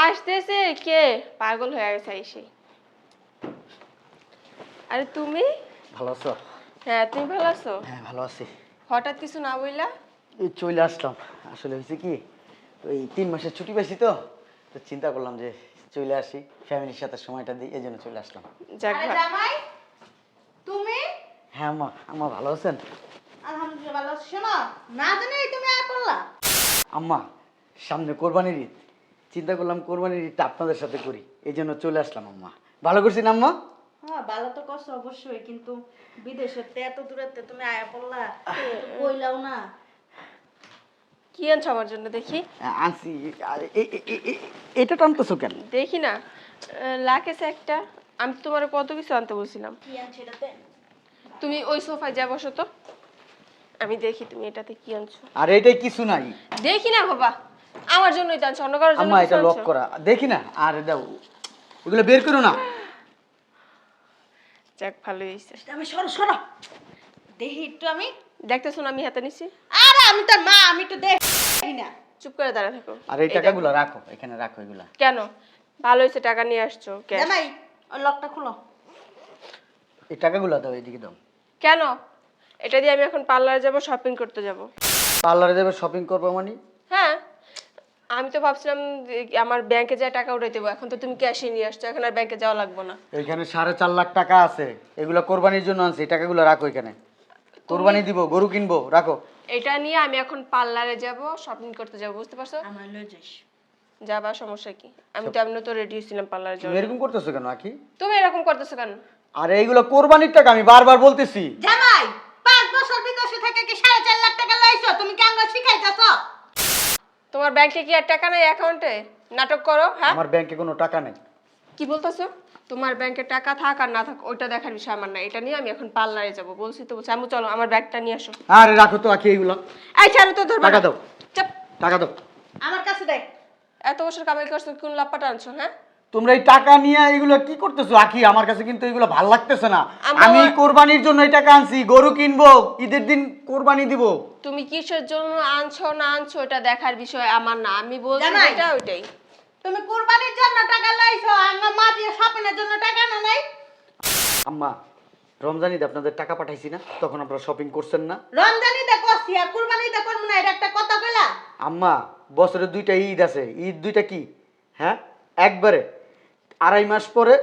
আসতেছে কে? পাগল হয়ে গেছে এসে আরে তুমি? ভালো আছো? হ্যাঁ তুমি ভালো আছো? হ্যাঁ ভালো আছি। হঠাৎ কিছু না বললা এই চলে আসলাম। আসলে হয়েছে কি ওই তিন মাসের ছুটি পেয়েছি তো তো চিন্তা করলাম যে চলে আসি ফ্যামিলির সাথে সময়টা দিই এই জন্য চলে আসলাম। যাক আরে জামাই তুমি? হ্যাঁ মা আম্মা ভালো আছেন? আলহামদুলিল্লাহ ভালো আছি। শোনো না জানি তুমি আয় করলা। আম্মা সামনে কোরবানির ঈদ। চিন্তা করলাম কোরবানির ঈদটা আপনাদের সাথে করি। এই জন্য চলে আসলাম আম্মা। ভালো করছি না আম্মা? হ্যাঁ ভালো তো করছ অবশ্যই কিন্তু বিদেশের তে এত দূরেতে তুমি আয়া পড়লা কইলাও না। কি আনছো আমার জন্য দেখি? আনছি। এটা টানতেছো কেন? না। লাকেছে একটা। আমি তোমার কত কিছু আনতে বলছিলাম। কি আনছে এটাতে? তুমি ওই সোফায় যা বসো তো। আমি দেখি তুমি এটাতে কি আনছো। আর এটাই কিছু নাই। দেখি না বাবা। আমার জন্যই তো আনছো অন্য কারোর জন্য আম্মা এটা লক করা। দেখি না আর দাও এগুলো বের করো না। যাক ভালো হয়েছে আমি সরো সরো। দেখি একটু আমি। দেখতেছো না আমি হাতে নিছি? আরে আমি তোর মা আমি একটু দেখি না। চুপ করে দাঁড়া থাকো। আর এই টাকাগুলো রাখো এখানে রাখো এগুলা। কেন? ভালো হয়েছে টাকা নিয়ে আসছো cash। জামাই ওই লকটা খুলো। এই টাকাগুলো দাও এদিকে দাও। কেন? এটা দিয়ে আমি এখন পার্লারে যাব শপিং করতে যাব। পার্লারে যাবে শপিং করব মানে? হ্যাঁ। আমি তো ভাবছিলাম আমার ব্যাংকে যা টাকা উঠাই দেবো এখন তো তুমি ক্যাশে নিয়ে আসছো এখন আর ব্যাংকে যাওয়া লাগবে না। এখানে সাড়ে চার লাখ টাকা আছে। এগুলো কোরবানির জন্য আনছি টাকাগুলো রাখো এখানে। কোরবানি দিব গরু কিনবো রাখো। এটা নিয়ে আমি এখন পার্লারে যাব শপিং করতে যাব বুঝতে পারছ? আমার যাইস যাবা সমস্যা কি? আমি তো এমনি তো রেডি ছিলাম পার্লারে যাওয়ার এরকম করতেছো কেন আকি তুমি এরকম করতেছো কেন? আর এইগুলো কোরবানির টাকা আমি বারবার বলতেছি। জামাই পাঁচ বছর বিদেশে থেকে কি সাড়ে চার লাখ টাকা লাইছো? তুমি কি আঙ্গা শিখাইতেছো? তোমার ব্যাংকে কি আর টাকা নাই অ্যাকাউন্টে? নাটক করো হ্যাঁ? আমার ব্যাংকে কোনো টাকা নেই। কি বলতেছো? তোমার ব্যাংকে টাকা থাক আর না থাক ওইটা দেখার বিষয় আমার না। এটা নিয়ে আমি এখন পার্লারে যাব। বলছি তো বলছি আমি চলো আমার ব্যাগটা নিয়ে আসো। আরে রাখো তো আকি এইগুলো। এই ছাড়ো তো ধরবা টাকা দাও। চুপ। টাকা দাও। আমার কাছে দেখ। এত বছর কামাই করছ কোন লাপ্পাটা আনছো হ্যাঁ? তোমরা এই টাকা নিয়ে এগুলো কি করতেছো? আখি আমার কাছে কিন্তু এগুলো ভালো লাগতেছে না। আমি কোরবানির জন্য এই টাকা আনছি গরু কিনবো ঈদের দিন কোরবানি দিব। তুমি কিসের জন্য আনছো না আনছো এটা দেখার বিষয় আমার না। আমি বলছি জামাই। এটা ওইটাই। তুমি কুরবানির জন্য টাকা লাইছো আঙ্গা মা দিয়ে শপিংয়ের জন্য টাকা না নাই? আম্মা রমজানিতে আপনাদের টাকা পাঠাইছি না তখন আপনারা শপিং করছেন না। রমজানিতে করছি আর কুরবানিতে করব না এটা একটা কথা কইলা? আম্মা বছরে দুইটা ঈদ আছে। ঈদ দুইটা কি? হ্যাঁ? একবারে। আড়াই মাস পরে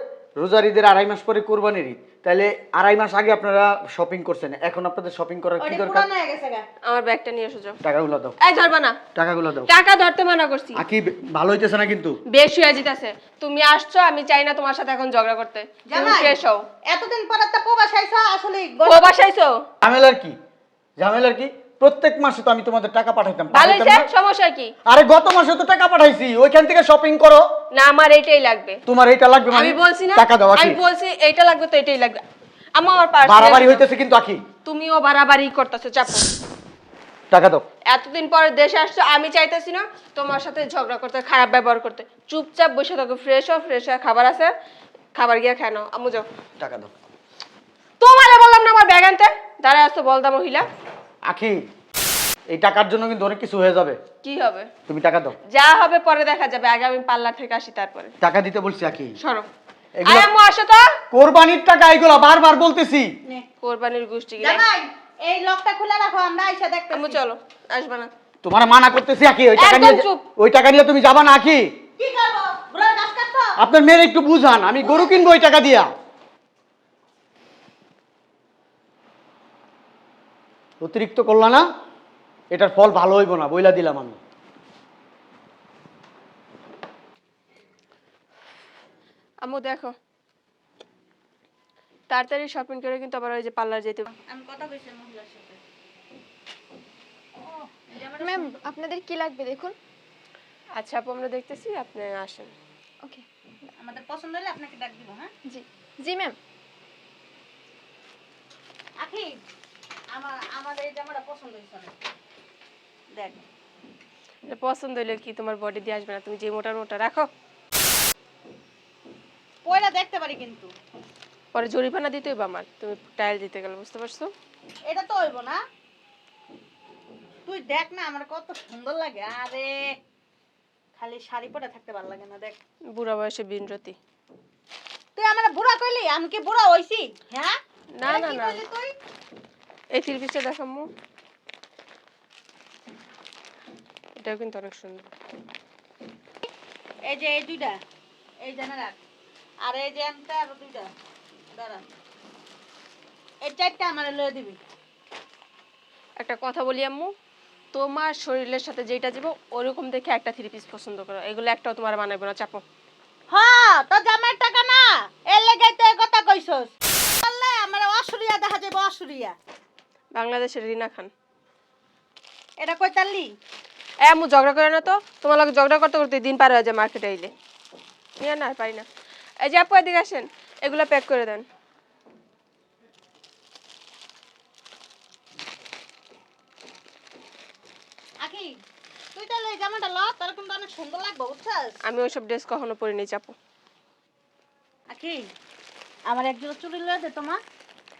রোজার ঈদের আড়াই মাস পরে কোরবানির ঈদ। তাহলে আড়াই মাস আগে আপনারা শপিং করছেন। এখন আপনাদের শপিং করার কি দরকার? হয়ে আমার ব্যাগটা নিয়ে এসো যাও। টাকাগুলো দাও। এই ধরবা না। টাকাগুলো দাও। টাকা ধরতে মানা করছি। আকি ভালো হইতেছে না কিন্তু? বেশি হয়ে যেতেছে। তুমি আসছো আমি চাই না তোমার সাথে এখন ঝগড়া করতে। তুমি শেষ হও। এতদিন পরে তো প্রবাস আইছো আসলে ও বাসাইছো ঝামেলার কি? ঝামেলার কি? প্রত্যেক মাসে তো আমি তোমাদের টাকা পাঠাইতাম। ভালো পাঠাইতাম হয়েছে? না? সমস্যা কি? আরে গত মাসে তো টাকা পাঠাইছি ওইখান থেকে শপিং করো। না আমার এইটাই লাগবে। তোমার এটা লাগবে মানে আমি বলছি না টাকা দাও আমি বলছি এইটা লাগবে তো এটাই লাগবে। আমার আমার পার্স বাড়াবাড়ি হইতেছে কিন্তু আকি তুমিও বাড়াবাড়ি করতেছো চাপো। টাকা দাও। এতদিন পরে দেশে আসছো আমি চাইতেছি না তোমার সাথে ঝগড়া করতে খারাপ ব্যবহার করতে। চুপচাপ বসে থাকো ফ্রেশ হও ফ্রেশ হয়ে খাবার আছে খাবার গিয়ে খায় নাও। আমু যাও। টাকা দাও। তোমারে বললাম না আমার ব্যাগ আনতে? দাঁড়ায় আসতো বলদা মহিলা। আখি এই টাকার জন্য কিন্তু অনেক কিছু হয়ে যাবে। কি হবে? তুমি টাকা দাও। যা হবে পরে দেখা যাবে। আগে আমি পার্লার থেকে আসি তারপরে। টাকা দিতে বলছি আখি। সরো। এগুলো- আয় আম্মু আসো তো। কোরবানির টাকা এগুলো বারবার বলতেছি। নে। কোরবানির গোষ্ঠী গিলা জামাই এই লকটা খুলে রাখো আমরা আইসা দেখতে আম্মু চলো। আসবে না। তোমার মানা করতেছি আখি ওই টাকা নিয়ে ওই টাকা নিয়ে তুমি যাবা না আখি? কি করব? আপনার মেয়ের একটু বুঝান আমি গরু কিনবো ওই টাকা দিয়া। অতিরিক্ত করলা না এটার ফল ভালো হইব না বইলা দিলাম আমি। আম্মু দেখো। তাড়াতাড়ি শপিং করে কিন্তু আবার ওই যে পার্লার যেতে আমি কথা কইছি মহিলার সাথে। ম্যাম আপনাদের কি লাগবে দেখুন? আচ্ছা আপু আমরা দেখতেছি আপনি আসেন। ওকে আমাদের পছন্দ হলে আপনাকে ডাক দিব হ্যাঁ? জি। জি ম্যাম আখি! আমার আমাদের এই জামাটা পছন্দ হয়েছে দেখ এটা পছন্দ হইলে কি তোমার বডি দিয়ে আসবে না তুমি যে মোটার মোটা রাখো। পয়লা দেখতে পারি কিন্তু। পরে জরিমানা দিতে হইবে আমার তুমি টাইল দিতে গেলে বুঝতে পারছ? এটা তো হইব না। তুই দেখ না আমার কত সুন্দর লাগে। আরে খালি শাড়ি পরে থাকতে ভালো লাগে না দেখ। বুড়া বয়সে বিনরতি। তুই আমার বুড়া কইলি? আমি কি বুড়া হইছি? হ্যাঁ? না, না, না। এই থ্রি পিসটা দেখামু এটাও কিন্তু অনেক সুন্দর। এই যে এই দুইটা এই জানা রাখ। আর এই যে একটা আর দুইটা। দাঁড়া। এই চারটা আমার লয়ে দিবি। একটা কথা বলি আম্মু তোমার শরীরের সাথে যেটা যাব ওরকম দেখে একটা থ্রি পিস পছন্দ করো। এগুলো একটাও তোমার মানাবে না চাপো। হ্যাঁ তো জামাইয়ের টাকা না। এর লেগে তো কথা কইছস। আমার অসুরিয়া দেখা যাবে অসুরিয়া। বাংলাদেশের রিনা খান। এটা কই তালি এ আম্মু ঝগড়া করে না তো? তোমার লাগে ঝগড়া করতে করতে দিন পার হয়ে যায় মার্কেটে আইলে। নিয়ে না পারি না। এই যে আপু এদিকে আসেন। এগুলো প্যাক করে দেন। আকি তুই তাহলে এই জামাটা ল তোর কিন্তু অনেক সুন্দর লাগবে বুঝছস? আমি ওইসব ড্রেস কখনো পরিনি চাপো। আকি আমার একজোড়া চুড়ি লয়ে দে তোমা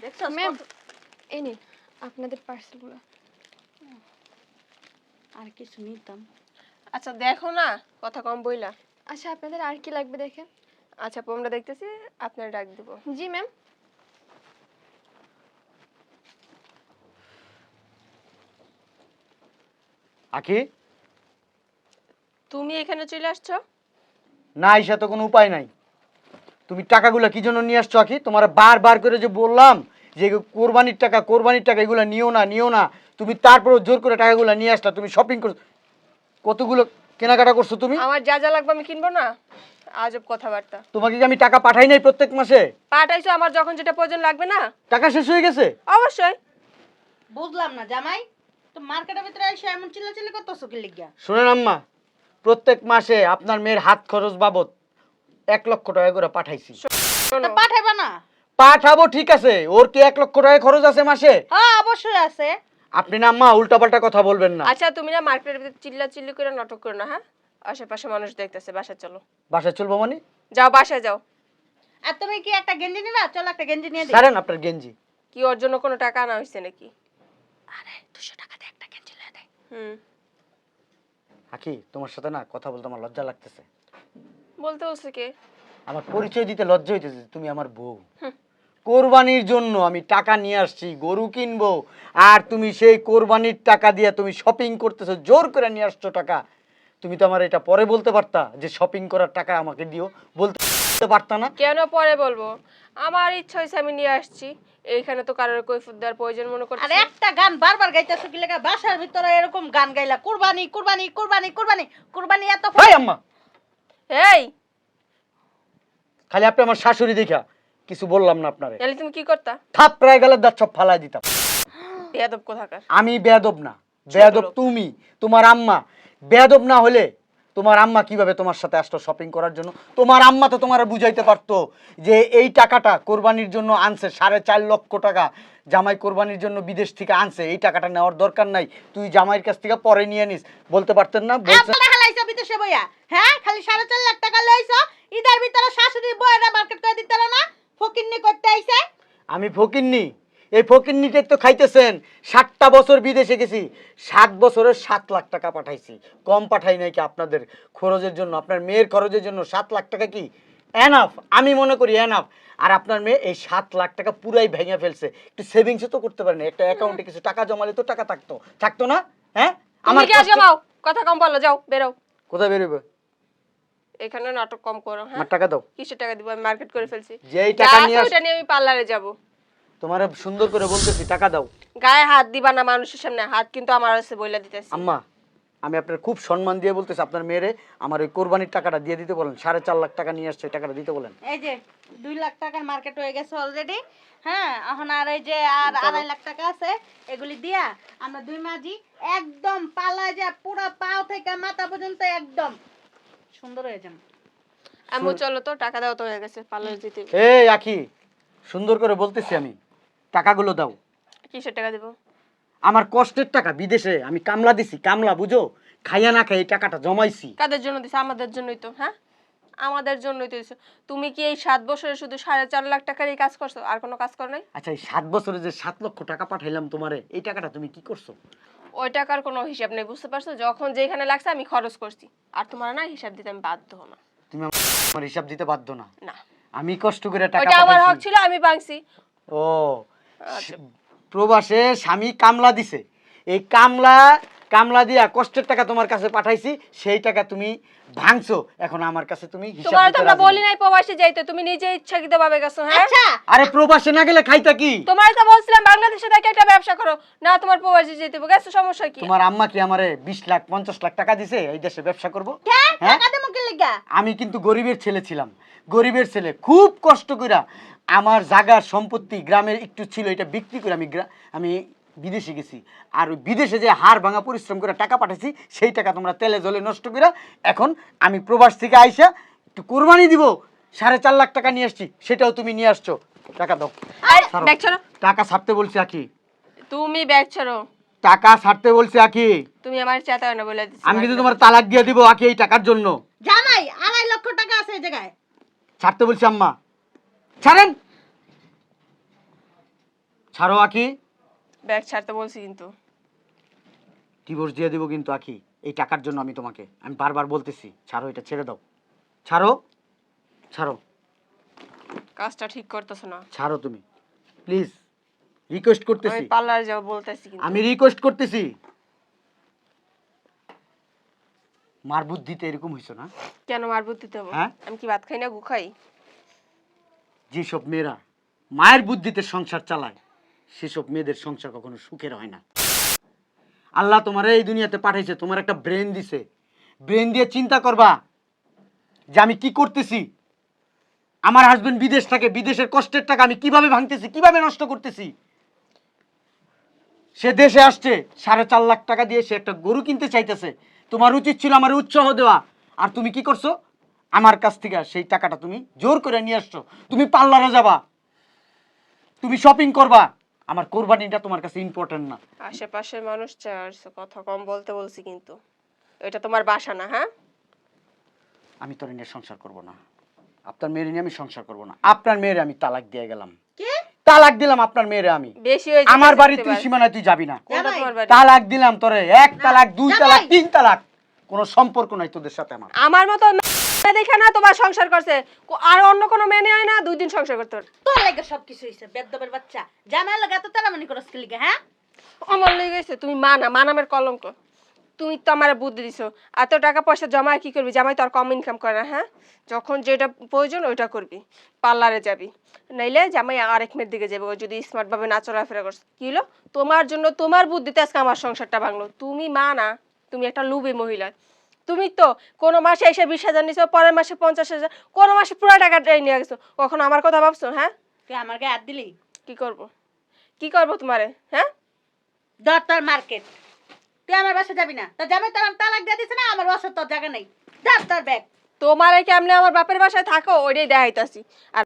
দেখছস ম্যাম এই নিন আপনাদের পার্সেলগুলো। আর কিছু নিতাম। আচ্ছা দেখো না কথা কম বইলা। আচ্ছা আপনাদের আর কি লাগবে দেখেন? আচ্ছা আপু আমরা দেখতেছি আপনার ডাক দিব। জি ম্যাম। আখি তুমি এখানে চলে আসছো? না আইসা তো কোনো উপায় নাই। তুমি টাকাগুলো কি জন্য নিয়ে আসছো আখি তোমার বারবার করে যে বললাম যে কোরবানির টাকা কোরবানির টাকা এগুলো নিও না নিও না। তুমি তারপরেও জোর করে টাকাগুলো নিয়ে আসলা তুমি শপিং করছ কতগুলো কেনাকাটা করছ তুমি? আমার যা যা লাগবে আমি কিনবো না? আজব কথাবার্তা। তোমাকে কি আমি টাকা পাঠাই নাই প্রত্যেক মাসে? পাঠাইছো আমার যখন যেটা প্রয়োজন লাগবে না? টাকা শেষ হয়ে গেছে? অবশ্যই। বুঝলাম না জামাই। তো মার্কেটের ভিতরে এসে এমন চিল্লাচিল্লি করতেছো কি লিগা? শোনেন আম্মা প্রত্যেক মাসে আপনার মেয়ের হাত খরচ বাবদ এক লক্ষ টাকা করে পাঠাইছি। পাঠাইবা না? পাঠাবো ঠিক আছে। ওর কি এক লক্ষ টাকা খরচ আছে মাসে? হ্যাঁ অবশ্যই আছে। আপনি না আম্মা উল্টাপাল্টা কথা বলবেন না। আচ্ছা তুমি না মার্কেটের ভিতরে চিল্লা চিল্লি করে নাটক করো না হ্যাঁ? আশেপাশে মানুষ দেখতেছে বাসা চলো। বাসায় চলবো মানে? যাও বাসায় যাও। আর তুমি কি একটা গেঞ্জি নিবা? চলো একটা গেঞ্জি নিয়ে দিই। সারেন আপনার গেঞ্জি। কি ওর জন্য কোনো টাকা আনা হয়েছে নাকি? আরে দুশো টাকা দিয়ে একটা গেঞ্জি লয়ে দে। হুম। আখি তোমার সাথে না কথা বলতে আমার লজ্জা লাগতেছে। বলতে বলছে কে? আমার পরিচয় দিতে লজ্জা হইতেছে তুমি আমার বউ। হুম। কোরবানির জন্য আমি টাকা নিয়ে আসছি গরু কিনবো আর তুমি সেই কোরবানির টাকা দিয়ে তুমি শপিং করতেছো জোর করে নিয়ে আসছো টাকা। তুমি তো আমার এটা পরে বলতে পারতা যে শপিং করার টাকা আমাকে দিও। বলতে পারতা না? কেন পরে বলব? আমার ইচ্ছা হয়েছে আমি নিয়ে আসছি। এইখানে তো কারোর কৈফুত দেওয়ার প্রয়োজন মনে আর করছি একটা গান বারবার গাইতেছো কি লেগা? বাসার ভিতরে এরকম গান গাইলা কুরবানি কুরবানি কুরবানি কুরবানি কুরবানি এত ভাই আম্মা! এই খালি আপনি আমার শাশুড়ি দেখা। কিছু বললাম না আপনারে। তাহলে তুমি কি করতা? থাপ প্রায় গেলে দাঁত সব ফালাই দিতাম। বেয়াদব কোথাকার? আমি বেয়াদব না। বেয়াদব তুমি তোমার আম্মা। বেয়াদব না হলে তোমার আম্মা কীভাবে তোমার সাথে আসতো শপিং করার জন্য? তোমার আম্মা তো তোমার বুঝাইতে পারতো যে এই টাকাটা কোরবানির জন্য আনছে সাড়ে চার লক্ষ টাকা জামাই কোরবানির জন্য বিদেশ থেকে আনছে এই টাকাটা নেওয়ার দরকার নাই। তুই জামাইয়ের কাছ থেকে পরে নিয়ে নিস। বলতে পারতেন না? বলছে আপনারা হালাইছো বিদেশে বইয়া? হ্যাঁ? খালি সাড়ে চার লাখ টাকা লইছো ঈদের ভিতরে শাশুড়ি বইয়েরা মার্কেট করে দিতে না? ফকিন্নি করতে আইছে? আমি ফকিন্নি। এই ফকিন্নিতে তো খাইতেছেন। সাতটা বছর বিদেশে গেছি। সাত বছরের সাত লাখ টাকা পাঠাইছি। কম পাঠাই নাই কি আপনাদের খরচের জন্য? আপনার মেয়ের খরচের জন্য সাত লাখ টাকা কি? এনাফ আমি মনে করি এনাফ আর আপনার মেয়ে এই সাত লাখ টাকা পুরাই ভেঙে ফেলছে। একটু সেভিংসও তো করতে পারেন। একটা অ্যাকাউন্টে কিছু টাকা জমালে তো টাকা থাকতো। থাকতো না? হ্যাঁ? জমাও। কথা কম বলো যাও বেরো। কোথায় বেরোবে এখানে নাটক কম করো হ্যাঁ? টাকা দাও। কিসের টাকা দিব? আমি মার্কেট করে ফেলছি। যেই টাকা নিয়ে আস- নিয়ে আমি পার্লারে যাব। তোমার সুন্দর করে বলতেছি টাকা দাও। গায়ে হাত দিবা না মানুষের সামনে হাত কিন্তু আমার আছে বইলা দিতেছি। আম্মা আমি আপনার খুব সম্মান দিয়ে বলতেছি আপনার মেয়েরে আমার ওই কোরবানির টাকাটা দিয়ে দিতে বলেন। সাড়ে চার লাখ টাকা নিয়ে আসছে টাকাটা দিতে বলেন। এই যে দুই লাখ টাকার মার্কেট হয়ে গেছে অলরেডি হ্যাঁ? এখন আর এই যে আর আড়াই লাখ টাকা আছে এগুলি দিয়া আমরা দুই মাঝি একদম পালায় যা পুরো পাও থেকে মাথা পর্যন্ত একদম। সুন্দর হয়ে যান আম্মু চলো তো টাকা দাও তো হয়ে গেছে পার্লারে যেতে এই আখি সুন্দর করে বলতেছি আমি টাকাগুলো দাও। কিসের টাকা দিব? আমার কষ্টের টাকা বিদেশে আমি কামলা দিছি কামলা বুঝো? খাইয়া না খাই এই টাকাটা জমাইছি। কাদের জন্য দিছে? আমাদের জন্যই তো হ্যাঁ? আমাদের জন্যই তো দিছো। তুমি কি এই সাত বছরে শুধু সাড়ে চার লাখ টাকার এই কাজ করছ? আর কোনো কাজ করো নাই? আচ্ছা এই সাত বছরে যে সাত লক্ষ টাকা পাঠাইলাম তোমারে এই টাকাটা তুমি কি করছ? ওই টাকার কোনো হিসাব নেই বুঝতে পারছ? যখন যেখানে লাগছে আমি খরচ করছি। আর তোমার না হিসাব দিতে আমি বাধ্য না তুমি আমার হিসাব দিতে বাধ্য না? না। আমি কষ্ট করে টাকা ওটা আমার হক ছিল আমি ভাঙছি। ও আচ্ছা। প্রবাসে স্বামী কামলা দিছে। এই কামলা কামলা দিয়া কষ্টের টাকা তোমার কাছে পাঠাইছি সেই টাকা তুমি ভাঙছো। এখন আমার কাছে তুমি হিসাব তোমার তো আমরা বলি নাই প্রবাসী যাইতে তুমি নিজে ইচ্ছাকৃত ভাবে গেছো হ্যাঁ? আচ্ছা। আরে প্রবাসে না গেলে খাইতা কি? তোমার তো বলছিলাম বাংলাদেশে থেকে একটা ব্যবসা করো। না তোমার প্রবাসী যেতে হবে। গেছো সমস্যা কি? তোমার আম্মা কি আমারে বিশ লাখ পঞ্চাশ লাখ টাকা দিছে এই দেশে ব্যবসা করব? হ্যাঁ? টাকা দেবো কি লিগা? আমি কিন্তু গরিবের ছেলে ছিলাম। গরিবের ছেলে খুব কষ্ট কইরা আমার জাগার সম্পত্তি গ্রামের একটু ছিল এটা বিক্রি করে আমি আমি বিদেশে গেছি। আর ওই বিদেশে যে হাড় ভাঙা পরিশ্রম করে টাকা পাঠাইছি সেই টাকা তোমরা তেলে জলে নষ্ট করে এখন আমি প্রবাস থেকে আইসা একটু কোরবানি দিব সাড়ে চার লাখ টাকা নিয়ে আসছি সেটাও তুমি নিয়ে আসছো। টাকা দাও। ছাড়ো। ব্যাগ ছাড়ো। টাকা ছাড়তে বলছি আকি তুমি ব্যাগ ছাড়ো। টাকা ছাড়তে বলছি আকি তুমি আমার চেতাও না বলে দিচ্ছি। আমি কিন্তু তোমার তালাক দিয়ে দিব আকি এই টাকার জন্য। জামাই আড়াই লক্ষ টাকা আছে এই জায়গায়। ছাড়তে বলছি আম্মা। ছাড়েন। ছাড়ো আকি ব্যাগ ছাড়তে বলছি কিন্তু। ডিভোর্স দিয়ে দিব কিন্তু আকি এই টাকার জন্য আমি তোমাকে। আমি বারবার বলতেছি ছাড়ো এটা ছেড়ে দাও। ছাড়ো? ছাড়ো। কাজটা ঠিক করতেছো না। ছাড়ো তুমি। প্লিজ রিকোয়েস্ট করতেছি। আমি পার্লার যাও বলতেছি কিন্তু। আমি রিকোয়েস্ট করতেছি। মার বুদ্ধিতে এরকম হইছো না? কেন মার বুদ্ধিতে হব? হ্যাঁ? আমি কি ভাত খাই না গু খাই? যেসব মেয়েরা মায়ের বুদ্ধিতে সংসার চালায় সেসব মেয়েদের সংসার কখনো সুখের হয় না। আল্লাহ তোমার এই দুনিয়াতে পাঠাইছে, তোমার একটা ব্রেন দিছে। ব্রেন দিয়ে চিন্তা করবা যে আমি কি করতেছি? আমার হাজবেন্ড বিদেশ থাকে, বিদেশের কষ্টের টাকা আমি কীভাবে ভাঙতেছি, কীভাবে নষ্ট করতেছি? সে দেশে আসছে, সাড়ে চার লাখ টাকা দিয়ে সে একটা গরু কিনতে চাইতেছে। তোমার উচিত ছিল আমার উৎসাহ দেওয়া। আর তুমি কি করছ? আমার কাছ থেকে সেই টাকাটা তুমি জোর করে নিয়ে আসছো। তুমি পার্লারে যাবা। তুমি শপিং করবা। আমার কোরবানিটা তোমার কাছে ইম্পর্টেন্ট না। আশেপাশের মানুষ চার্চ কথা কম বলতে বলছি কিন্তু। এটা তোমার বাসা না হ্যাঁ? আমি তোর নিয়ে সংসার করব না। আপনার মেয়ের নিয়ে আমি সংসার করব না। আপনার মেয়ের আমি তালাক দিয়ে গেলাম। কি? তালাক দিলাম আপনার মেয়েরে আমি। বেশি হয়ে আমার বাড়ি তুই সীমানায় তুই যাবি না। তালাক দিলাম তোরে। এক তালাক দুই তালাক তিন তালাক। কোনো সম্পর্ক নাই তোদের সাথে আমার। আমার মতো দেখে না তোমার সংসার করছে। আর অন্য কোনো মেয়ে হয় না দুই দিন সংসার করতে পারে। তোর লাগে সব কিছু হইছে বেদবের বাচ্চা। জামাই লাগে এত তালামানি করস কি লিগা হ্যাঁ? আমার লেগে গেছে তুমি মা না মা নামের কলঙ্ক। তুমি তো আমার বুদ্ধি দিছো। এত টাকা পয়সা জমা কি করবি? জামাই তো আর কম ইনকাম করে না হ্যাঁ? যখন যেটা প্রয়োজন ওইটা করবি পার্লারে যাবি। নাইলে জামাই আরেক মেয়ের দিকে যাবে ও যদি স্মার্ট ভাবে না চলাফেরা করছে। কি হলো? তোমার জন্য তোমার বুদ্ধিতে আজকে আমার সংসারটা ভাঙলো। তুমি মা না তুমি একটা লুবি মহিলা। তুমি তো কোনো মাসে এসে বিশ হাজার নিছো পরের মাসে পঞ্চাশ হাজার কোনো মাসে পুরো টাকাটাই নিয়ে গেছো। কখন আমার কথা ভাবছ? হ্যাঁ? তুই আমার গায়ে হাত দিলি? কি করব? কি করব তোমারে? হ্যাঁ? ধর তোর মার্কেট। তুই আমার বাসা যাবি না? তোর জামাই তোর তালাক দিয়ে দিছে না আমার বাসা তোর জায়গা নেই। ধর তোর ব্যাগ। তোমারে কেমনে আমার বাপের বাসায় থাকো? ওইটাই দেখাইতাছি। আর